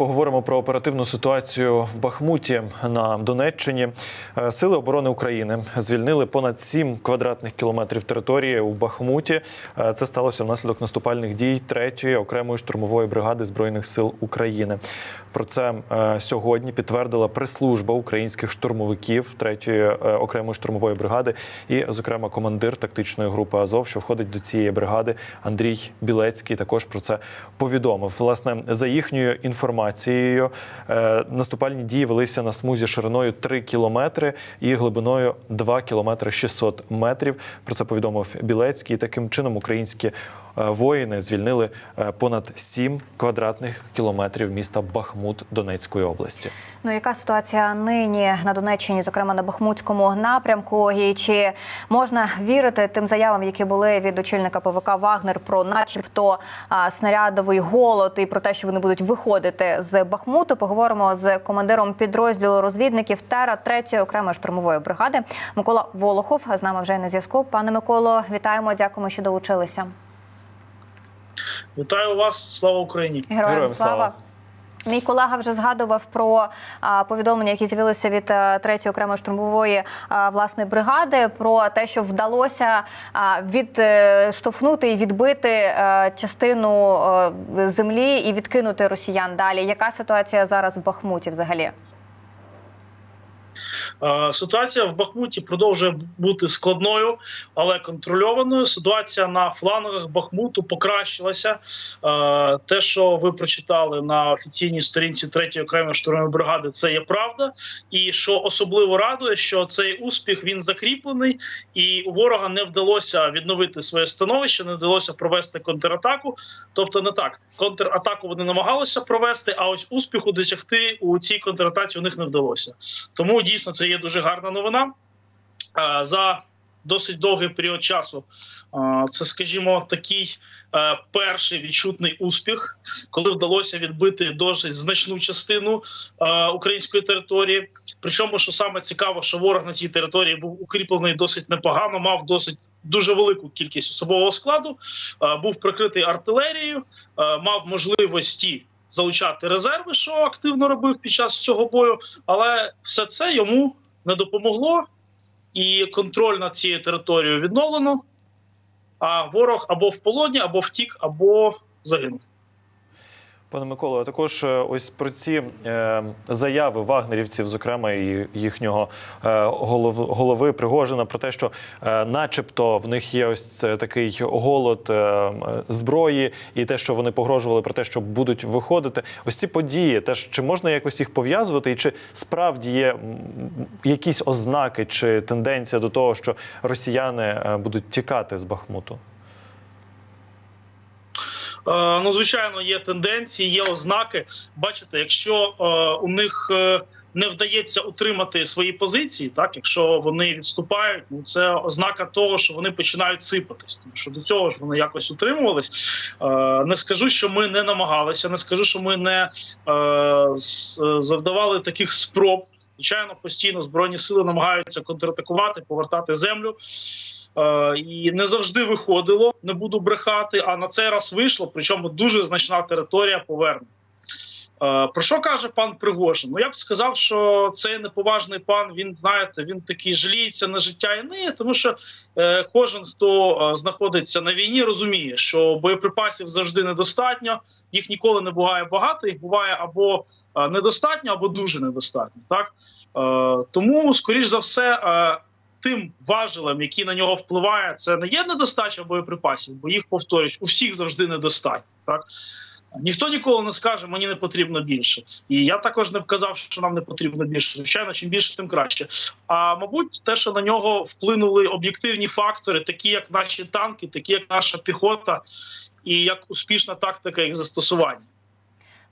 Поговоримо про оперативну ситуацію в Бахмуті на Донеччині. Е, Сили оборони України звільнили понад 7 квадратних кілометрів території у Бахмуті. Е, Це сталося внаслідок наступальних дій 3-ї окремої штурмової бригади збройних сил України. Про це е, сьогодні підтвердила прес-служба українських штурмовиків 3-ї е, окремої штурмової бригади і, зокрема, командир тактичної групи Азов, що входить до цієї бригади, Андрій Білецький. Також про це повідомив. Власне, за їхньою інформацією, е, наступальні дії велися на смузі шириною 3 кілометри і глибиною 2 кілометри 600 метрів. Про це повідомив Білецький. Таким чином українські воїни звільнили е, понад 7 квадратних кілометрів міста Бахмут Донецької області. Ну, яка ситуація нині на Донеччині, зокрема на Бахмутському напрямку? І чи можна вірити тим заявам, які були від очільника ПВК Вагнер про, начебто, снарядовий голод і про те, що вони будуть виходити з Бахмуту? Поговоримо з командиром підрозділу розвідників Тера 3-ї окремої штурмової бригади Микола Волохов. З нами вже на зв'язку. Пане Миколо, вітаємо. Дякуємо, що долучилися. Вітаю вас, слава Україні! Героям, Героям слава. слава. Мій колега вже згадував про а, повідомлення, які з'явилися від а, третьої окремої штурмової а, власне бригади, про те, що вдалося а, відштовхнути і відбити а, частину а, землі і відкинути росіян далі. Яка ситуація зараз в Бахмуті взагалі? Е, Ситуація в Бахмуті продовжує бути складною, але контрольованою. Ситуація на флангах Бахмуту покращилася. Е, Те, що ви прочитали на офіційній сторінці 3-ї окремої штурмової бригади, це є правда. І що особливо радує, що цей успіх він закріплений, і у ворога не вдалося відновити своє становище, не вдалося провести контратаку. Тобто, не так контратаку вони намагалися провести, а ось успіху досягти у цій контратаці у них не вдалося. Тому дійсно це є дуже гарна новина. Е, За досить довгий період часу е, це, скажімо, такий е, перший відчутний успіх, коли вдалося відбити досить значну частину української території. Причому, що саме цікаво, що ворог на цій території був укріплений досить непогано, мав досить дуже велику кількість особового складу, був прикритий артилерією, мав можливості залучати резерви, що активно робив під час цього бою, але все це йому не допомогло, і контроль над цією територією відновлено. А ворог або в полоні, або втік, або загинув. Пане Миколо, а також е, ось про ці е, заяви вагнерівців, зокрема і їхнього е, голов, голови Пригожина, про те, що, начебто, в них є ось це такий голод зброї, і те, що вони погрожували про те, що будуть виходити. Ось ці події, теж чи можна якось їх пов'язувати, і чи справді є якісь ознаки чи тенденція до того, що росіяни будуть тікати з Бахмуту? Е, ну, звичайно, є тенденції, є ознаки. Бачите, якщо е, у них е, не вдається утримати свої позиції, так якщо вони відступають, ну це ознака того, що вони починають сипатись. Тому що до цього ж вони якось утримувались. Не скажу, що ми не намагалися, не скажу, що ми не завдавали таких спроб. Звичайно, постійно збройні сили намагаються контратакувати, повертати землю. Е, і не завжди виходило, не буду брехати. А на цей раз вийшло, причому дуже значна територія повернення. Е, Про що каже пан Пригожин? Ну я б сказав, що цей неповажний пан. Він знаєте, він такий жаліється на життя і не, тому що е, кожен, хто е, знаходиться на війні, розуміє, що боєприпасів завжди недостатньо, їх ніколи не буває багато, їх буває або недостатньо, або дуже недостатньо. Так е, тому, скоріш за все. Е, тим важелем, який на нього впливає, це не є недостача боєприпасів, бо їх повторюють, у всіх завжди недостатньо. Так ніхто ніколи не скаже, мені не потрібно більше. І я також не б казав, що нам не потрібно більше. Звичайно, чим більше, тим краще. А мабуть, те, що на нього вплинули об'єктивні фактори, такі як наші танки, такі як наша піхота, і як успішна тактика їх застосування.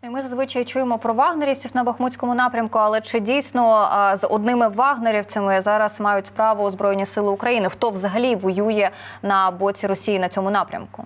Ну, Ми зазвичай чуємо про вагнерівців на Бахмутському напрямку, але чи дійсно з одними вагнерівцями зараз мають справу Збройні Сили України? Хто взагалі воює на боці Росії на цьому напрямку?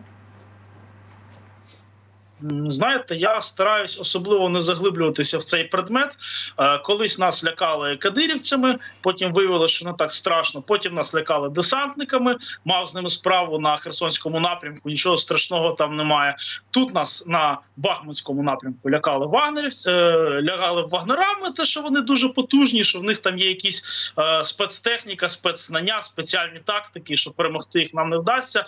Знаєте, я стараюсь особливо не заглиблюватися в цей предмет. Е, Колись нас лякали кадирівцями, потім виявилося, що не так страшно. Потім нас лякали десантниками. Мав з ними справу на Херсонському напрямку. Нічого страшного там немає. Тут нас на Бахмутському напрямку лякали вагнерівці, е, лякали вагнерами. Те, що вони дуже потужні, що в них там є якісь е, спецтехніка, спецзнання, спеціальні тактики, що перемогти їх нам не вдасться.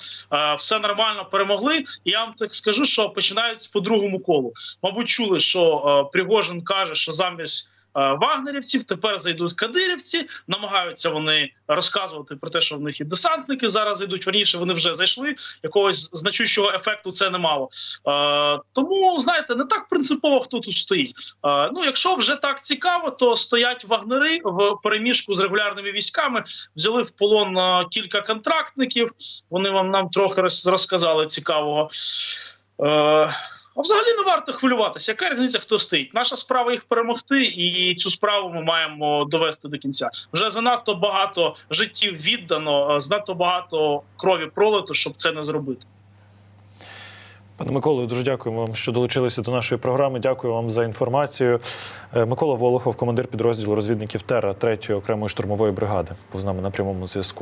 Все нормально перемогли. І я вам так скажу, що починають по другому колу. Мабуть, чули, що е, Пригожин каже, що замість е, вагнерівців тепер зайдуть кадирівці. Намагаються вони розказувати про те, що в них і десантники зараз йдуть. Верніше вони вже зайшли. Якогось значущого ефекту це не мало. Е, тому знаєте, не так принципово хто тут стоїть. Е, ну, якщо вже так цікаво, то стоять вагнери в переміжку з регулярними військами. Взяли в полон е, кілька контрактників. Вони вам нам трохи роз- розказали цікавого. Е, а взагалі не варто хвилюватися. Яка різниця, хто стоїть? Наша справа їх перемогти, і цю справу ми маємо довести до кінця. Вже занадто багато життів віддано, е, занадто багато крові пролито, щоб це не зробити. Пане Миколо, дуже дякуємо вам, що долучилися до нашої програми. Дякую вам за інформацію. Е, Микола Волохов, командир підрозділу розвідників ТЕРА 3-ї окремої штурмової бригади, був з нами на прямому зв'язку.